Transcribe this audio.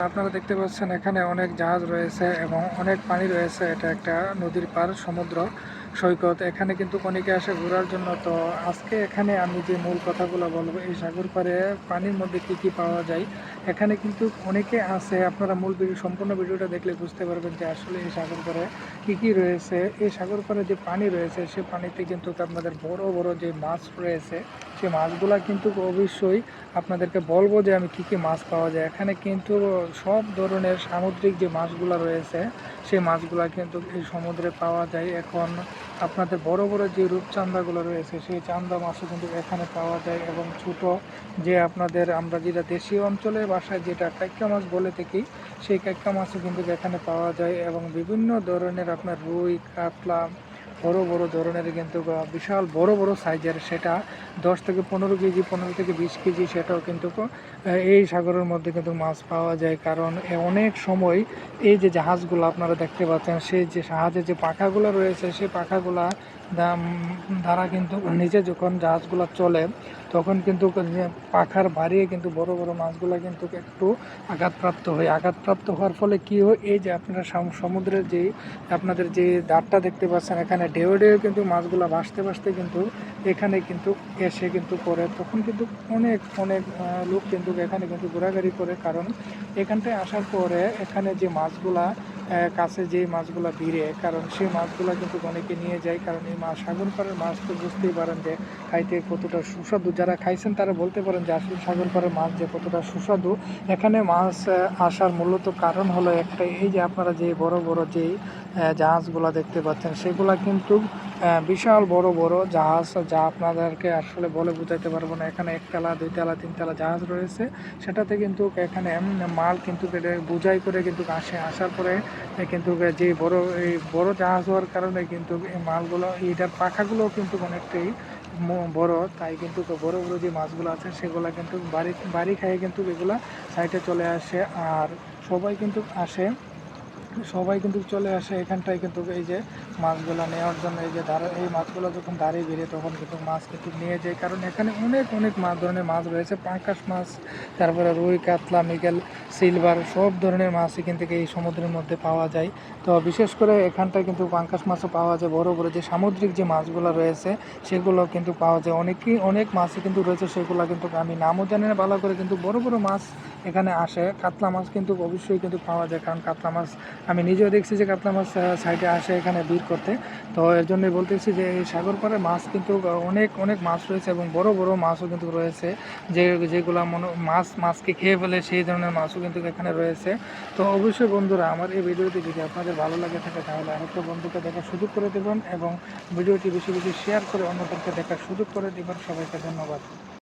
আপনারা দেখতে পাচ্ছেন এখানে অনেক জাহাজ রয়েছে এবং অনেক পানি রয়েছে। এটা একটা নদীর পার সমুদ্র। সৈকত, এখানে কিন্তু অনেকে আসে ঘোরার জন্য। তো আজকে এখানে আমি যে মূল কথাগুলো বলব, এই সাগর পাড়ে পানির মধ্যে কি কি পাওয়া যায়, এখানে কিন্তু অনেকে আছে, আপনারা মূল ভিডিও, সম্পূর্ণ ভিডিওটা দেখলে বুঝতে পারবেন যে আসলে এই সাগর পাড়ে কি কি রয়েছে। এই সাগর পাড়ে যে পানি রয়েছে, সে পানিতে কিন্তু আপনাদের বড় বড় যে মাছ রয়েছে সেই মাছগুলা কিন্তু অবশ্যই আপনাদেরকে বলব যে আমি কি কি মাছ পাওয়া যায়। এখানে কিন্তু সব ধরনের সামুদ্রিক যে মাছগুলো রয়েছে সেই মাছগুলো কিন্তু এই সমুদ্রে পাওয়া যায়। এখন আপনাদের বড় বড় যে রূপচান্দাগুলো রয়েছে, সেই চান্দা মাছও কিন্তু এখানে পাওয়া যায় এবং ছোট যে আপনাদের আমরা যেটা দেশীয় অঞ্চলে বাসায় যেটা কাইক্কা মাছ বলে থাকি, সেই কাইক্কা মাছও কিন্তু এখানে পাওয়া যায় এবং বিভিন্ন ধরনের আপনার রুই, কাতলা বড় বড় ধরনের কিন্তু বিশাল বড় বড় সাইজের সেটা দশ থেকে পনেরো কেজি, পনেরো থেকে বিশ কেজি সেটাও কিন্তু এই সাগরের মধ্যে কিন্তু মাছ পাওয়া যায়। কারণ অনেক সময় এই যে জাহাজগুলো আপনারা দেখতে পাচ্ছেন, সেই যে জাহাজের যে পাখাগুলো রয়েছে, সেই পাখাগুলা দ্বারা কিন্তু নিচে যখন জাহাজগুলো চলে, তখন কিন্তু পাখার বাড়িয়ে কিন্তু বড় বড় মাছগুলো কিন্তু একটু আঘাতপ্রাপ্ত হয়। আঘাতপ্রাপ্ত হওয়ার ফলে কি হয়, এই যে আপনারা সমুদ্রের যে, আপনাদের যে দাঁড়টা দেখতে পাচ্ছেন, এখানে ঢেউ ঢেউ কিন্তু মাছগুলো ভাসতে ভাসতে কিন্তু এখানে কিন্তু এসে কিন্তু পড়ে। তখন কিন্তু অনেক অনেক লোক কিন্তু এখানে কিন্তু ঘোরাঘুরি করে। কারণ এখানটায় আসার পরে এখানে যে মাছগুলা কাছে যেই মাছগুলো ভিড়ে কারণ সেই মাছগুলো কিন্তু অনেকে নিয়ে যায় কারণ এই মাছ সাগর পাড়ের মাছ তো বুঝতেই পারেন যে খাইতে কতটা সুস্বাদু। যারা খাইছেন তারা বলতে পারেন যে আসলে সাগর পাড়ের মাছ যে কতটা সুস্বাদু। এখানে মাছ আসার মূলত কারণ হলো একটা এই যে আপনারা যে বড় বড় যে আহ, জাহাজগুলা দেখতে পাচ্ছেন। সেগুলা কিন্তু বিশাল বড় বড় জাহাজ, যা আপনাদেরকে আসলে বলে বোঝাইতে পারব না। এখানে একতলা দুইতলা তিনতলা জাহাজ রয়েছে। সেটাতে কিন্তু এখানে মাল কিন্তু বোঝাই করে কিন্তু আসে। আসার পরে কিন্তু যে বড় এই বড় জাহাজ হওয়ার কারণে কিন্তু এই মালগুলো, এইটার পাখাগুলো কিন্তু অনেকটাই বড়। তাই কিন্তু বড় বড় যে মাছগুলো আছে, সেগুলো কিন্তু বাড়ি বাড়ি খাইয়ে কিন্তু এগুলা সাইডে চলে আসে। আর সবাই কিন্তু আসে। সবাই কিন্তু চলে আসে এখানটায় কিন্তু এই যে মাছগুলো নেওয়ার জন্য। এই যে ধারা এই মাছগুলো যখন দাঁড়িয়ে বেরিয়ে তখন কিন্তু মাছ কিন্তু নিয়ে যায়। কারণ এখানে অনেক অনেক মাছ ধরনের মাছ রয়েছে। পাঙ্কাশ মাছ, তারপরে রুই, কাতলা, মিগেল, সিলভার সব ধরনের মাছই কিন্তু এই সমুদ্রের মধ্যে পাওয়া যায়। তো বিশেষ করে এখানটায় কিন্তু পাঙ্কাশ মাছও পাওয়া যায়। বড় বড় যে সামুদ্রিক যে মাছগুলো রয়েছে, সেগুলো কিন্তু পাওয়া যায়। অনেকই, অনেক মাছই কিন্তু রয়েছে, সেগুলো কিন্তু আমি নামও জানি না ভালো করে, কিন্তু বড় বড় মাছ এখানে আসে। কাতলা মাছ কিন্তু অবশ্যই কিন্তু পাওয়া যায়। কারণ কাতলা মাছ আমি নিজেও দেখছি যে কাতলা মাছ সাইডে আসে এখানে ভিড় করতে। তো এর জন্যই বলতেছি যে এই সাগর মাছ কিন্তু অনেক অনেক মাছ রয়েছে এবং বড় বড় মাছও কিন্তু রয়েছে। যে, যেগুলো মনে, মাছ, মাছকে খেয়ে ফেলে সেই ধরনের মাছও কিন্তু এখানে রয়েছে। তো অবশ্যই বন্ধুরা, আমার এই ভিডিওটি যদি আপনাদের ভালো লাগে থাকে, তাহলে আরেকটা বন্ধুকে দেখার সুযোগ করে দেবেন এবং ভিডিওটি বেশি বেশি শেয়ার করে অন্যদেরকে দেখার সুযোগ করে দেবেন। সবাইকে ধন্যবাদ।